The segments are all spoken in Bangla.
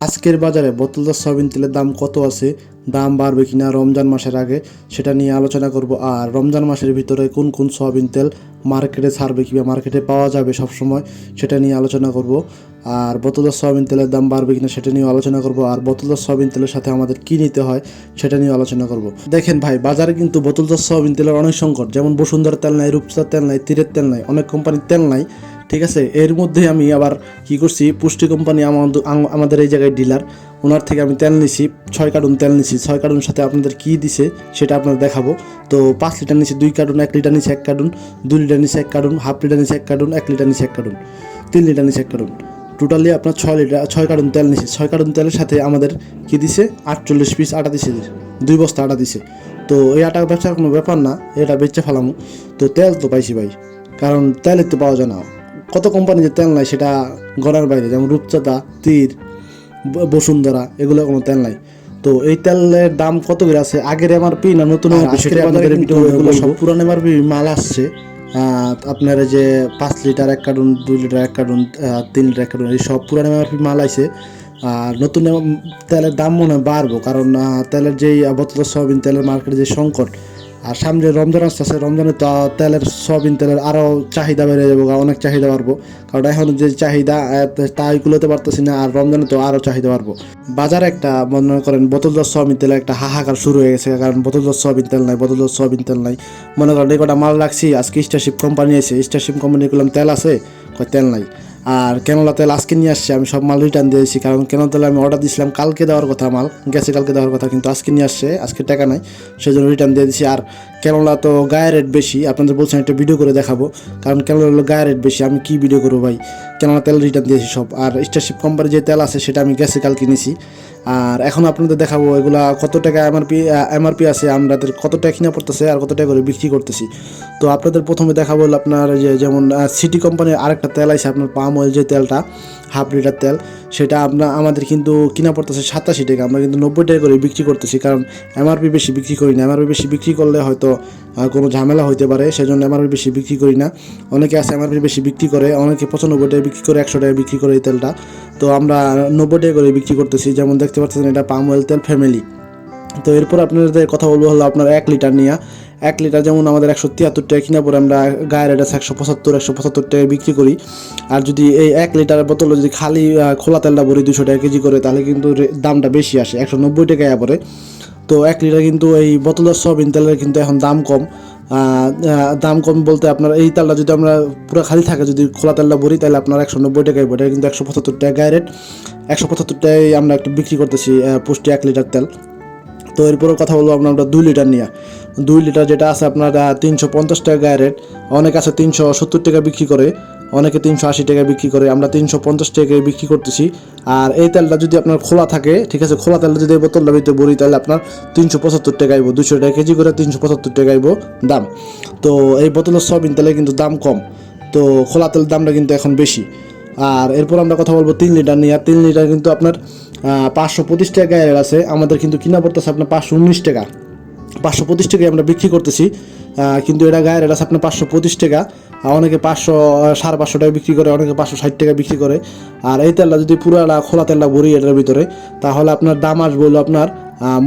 আজকের বাজারে বোতলদার সয়াবিন তেলের দাম কত আছে, দাম বাড়বে কিনা রমজান মাসের আগে, সেটা নিয়ে আলোচনা করব। আর রমজান মাসের ভিতরে কোন কোন সয়াবিন তেল মার্কেটে ছাড়বে কিংবা মার্কেটে পাওয়া যাবে সব সময় সেটা নিয়ে আলোচনা করব। আর বোতলদার সয়াবিন তেলের দাম বাড়বে কিনা সেটা নিয়ে আলোচনা করব। আর বোতলদার সয়াবিন তেলের সাথে আমাদের কী নিতে হয়, সেটা নিয়ে আলোচনা করব। দেখেন ভাই, বাজারে কিন্তু বোতলদার সয়াবিন তেলের অনেক সংকট, যেমন বসুন্ধরা তেল নাই রূপসার তেল নাই, তীরের তেল নাই, অনেক কোম্পানির তেল নাই। ঠিক আছে? এর মধ্যে আমি আবার কি করছি? পুষ্টি কোম্পানি আমাদের এই জায়গায় ডিলার ওনার থেকে আমি তেল নিছি, ছয় কার্টুন তেল নিছি। ছয় কার্টুন সাথে আপনাদের কি দিছে সেটা আপনাদের দেখাবো। তো পাঁচ লিটার নিছি, দুই কার্টুন, এক লিটার নিছি এক কার্টুন, দুই লিটার নিছি এক কার্টুন, হাফ লিটার নিছি এক কার্টুন, এক লিটার নিছি এক কার্টুন, তিন লিটার নিছি এক কার্টুন। টোটালি আপনার ছয় লিটার, ছয় কার্টুন তেল নিছি। ছয় কার্টুন তেলের সাথে আমাদের কি দিছে? আটচল্লিশ পিস আটা দিছে। দুই বস্তা আটা দিছে। তো এই আটা ব্যবসার কোনো ব্যাপার না, এটা বেচে ফেলামো। তো তেল তো পাইছি ভাই, কারণ তেলের তো পাওয়া যায় না। কত কোম্পানি যে তেল নাই সেটা গড়ার বাইরে যেমন রূপচাঁদা তীর বসুন্ধরা এগুলো কোনো তেল নাই। তো এই তেলের দাম কত করে আছে? আগের এমআরপি না নতুন এগুলো সব পুরান এমআরপি মাল আসছে। আপনার যে পাঁচ লিটার এক কার্টুন দুই লিটার এক কার্টুন তিন লিটার এক কার্টুন এই সব পুরান এমআরপি মাল আইছে। আর নতুন তেলের দাম মনে হয় বাড়বো কারণ তেলের যেই বোতল সয়াবিন তেলের মার্কেটে যে সংকট আর সামনে রমজান আসতেছে রমজানে তো তেলের, সয়াবিন তেলের আরও চাহিদা বেড়ে যাব অনেক চাহিদা বাড়বো। কারণ এখন যে চাহিদা তাই কুলোতে পারতেছি না, আর রমজানে তো আরও চাহিদা বাড়বো। বাজারে একটা, মনে করেন বোতলদার সয়াবিন তেলের একটা হাহাকার শুরু হয়ে গেছে, কারণ বোতলদার সয়াবিন তেল নাই বোতলদার সয়াবিন তেল নাই। মনে করেন, এই কটা মাল রাখছি, আজকে স্টারশিপ কোম্পানি আছে স্টারশিপ কোম্পানি তেল আছে তেল নাই। আর কেনলা তেল আজকে নিয়ে আসছি, আমি সব মাল রিটার্ন দিয়েছি, কারণ কেনলা তেল আমি অর্ডার দিয়েছিলাম কালকে দেওয়ার কথা মাল, গেছে কালকে দেওয়ার কথা, কিন্তু আজকে নিয়ে আসছে, আজকে টাকা নাই সেই জন্য রিটার্ন দিয়ে দিয়েছি আর কেনলা তো গায়ের রেট বেশি, আপনাদের বলছেন একটা ভিডিও করে দেখাবো। কারণ কেনলা হলো গায়ের রেট বেশি, আমি কি ভিডিও করব ভাই? কেনলা তেল রিটার্ন দিয়েছি সব। আর স্টারশিপ কোম্পানির যে তেল আছে, সেটা আমি গেছে কালকে নিয়েছি আর এখন আপনাদের দেখাবো এগুলা কত টাকা এমআরপি এমআরপি আছে আমাদের কত টাকা কিনা পড়তেছে আর কত টাকা করে বিক্রি করতেছি। তো আপনাদের প্রথমে দেখাবো আপনার যে যেমন সিটি কোম্পানির আরেকটা তেল আছে আপনার পাম অয়েল যে তেলটা হাফ লিটার তেল। সেটা আপনার আমাদের কিন্তু কিনা পড়তেছে সাতাশি টাকা, আমরা কিন্তু নব্বই টাকা করে বিক্রি করতেছি। কারণ এমআরপি বেশি বিক্রি করি না। এমআরপি বেশি বিক্রি করলে হয়তো কোনো ঝামেলা হইতে পারে, সেজন্য এমআরপি বেশি বিক্রি করি না। অনেকে আছে এমআরপি বেশি বিক্রি করে, অনেকে পঁচানব্বই টাকা বিক্রি করে, একশো টাকা বিক্রি করে এই তেলটা। তো আমরা নব্বই টাকা করে বিক্রি করতেছি, যেমন দেখতে পাচ্ছেন এটা পাম অয়েল তেল ফ্যামিলি তো এরপর আপনাদের কথা বলব হলো আপনার এক লিটার নিয়ে। এক লিটার যেমন আমাদের একশো তিয়াত্তর টাকা কিনা পরে আমরা গায়ের এটা একশো পঁচাত্তর একশো পঁচাত্তর টাকায় বিক্রি করি। আর যদি এই এক লিটার বোতলে যদি খালি খোলা তেলটা ভরি দুশো টাকা কেজি করে, তাহলে কিন্তু দামটা বেশি আসে, একশো নব্বই টাকা পরে। তো এক লিটার কিন্তু এই বোতলের সয়াবিন তেলের কিন্তু এখন দাম কম। দাম কম বলতে আপনার এই তেলটা যদি আমরা পুরো খালি থাকে, যদি খোলা তেলটা ভরি, তাহলে আপনার একশো নব্বই টাকায় পড়ে কিন্তু একশো পঁচাত্তর টাকা রেট একশো পঁচাত্তর টাকায় আমরা একটু বিক্রি করতেছি পুষ্টি এক লিটার তেল। তো এরপরে কথা বলব আপনার আমরা দুই লিটার নিয়ে। দুই লিটার যেটা আছে আপনার তিনশো পঞ্চাশ টাকা গায়ে রেট অনেক আছে তিনশো সত্তর টাকা বিক্রি করে। অনেকে তিনশো আশি টাকায় বিক্রি করে, আমরা তিনশো পঞ্চাশ টাকায় বিক্রি করতেছি। আর এই তেলটা যদি আপনার খোলা থাকে, ঠিক আছে, খোলা তেলটা যদি এই বোতলটা ভিতরে ভরি, তাহলে আপনার তিনশো পঁচাত্তর টাকা আইব দুশো টাকা কেজি করে তিনশো পঁচাত্তর টাকা আইব দাম। তো এই বোতলের সয়াবিন তেলের কিন্তু দাম কম, তো খোলা তেলের দামটা কিন্তু এখন বেশি। আর এরপর আমরা কথা বলব তিন লিটার নিয়ে তিন লিটার কিন্তু আপনার পাঁচশো পঁচিশ টাকা গায়ের আছে, আমাদের কিন্তু কিনা পড়তেছে আপনার পাঁচশো উনিশ টাকা। পাঁচশো পঁচিশ টাকায় আমরা বিক্রি করতেছি। কিন্তু এটা গায়ের এটা আপনার পাঁচশো পঁচিশ টাকা। অনেকে পাঁচশো সাড়ে পাঁচশো টাকা বিক্রি করে, অনেকে পাঁচশো ষাট টাকা বিক্রি করে। আর এই তেলটা যদি পুরাটা খোলা তেলটা ভরি এটার ভিতরে, তাহলে আপনার দাম আসবে হলো আপনার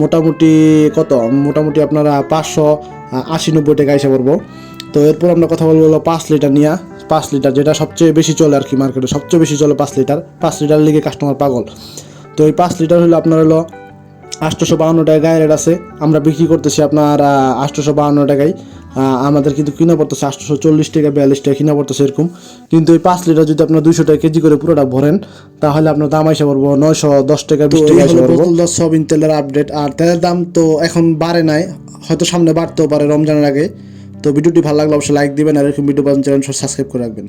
মোটামুটি কত? মোটামুটি আপনার পাঁচশো আশি নব্বই টাকা এসে পড়ব তো এরপর আমরা কথা বলব হলো পাঁচ লিটার নিয়ে, পাঁচ লিটার যেটা সবচেয়ে বেশি চলে আর কি মার্কেটে সবচেয়ে বেশি চলে পাঁচ লিটার পাঁচ লিটার লিগে কাস্টমার পাগল। তো এই পাঁচ লিটার হলো আপনার হলো আটশোশো বাউন্ন টাকা গায়ের রেট আছে। আমরা বিক্রি করতেছি আপনার আটশোশো বাউন্ন টাকায়। আমাদের কিন্তু কিনা পড়তেছে আটশোশো চল্লিশ টাকা বিয়াল্লিশ টাকা কিনা পড়তেছে এরকম। কিন্তু এই পাঁচ লিটার যদি আপনার দুইশো টাকা কেজি করে পুরোটা ভরেন তাহলে আপনার দাম এসে পড়ব নয়শো দশ টাকা বিশ টাকা দশ সবিন তেলের আপডেট আর তেলের দাম তো এখন বাড়ে নাই হয়তো সামনে বাড়তেও পারে রমজানের আগে। তো ভিডিওটি ভালো লাগলে অবশ্যই লাইক দিবেন আর এরকম ভিডিও পাওয়ার চ্যানেল সাবস্ক্রাইব করে রাখবেন।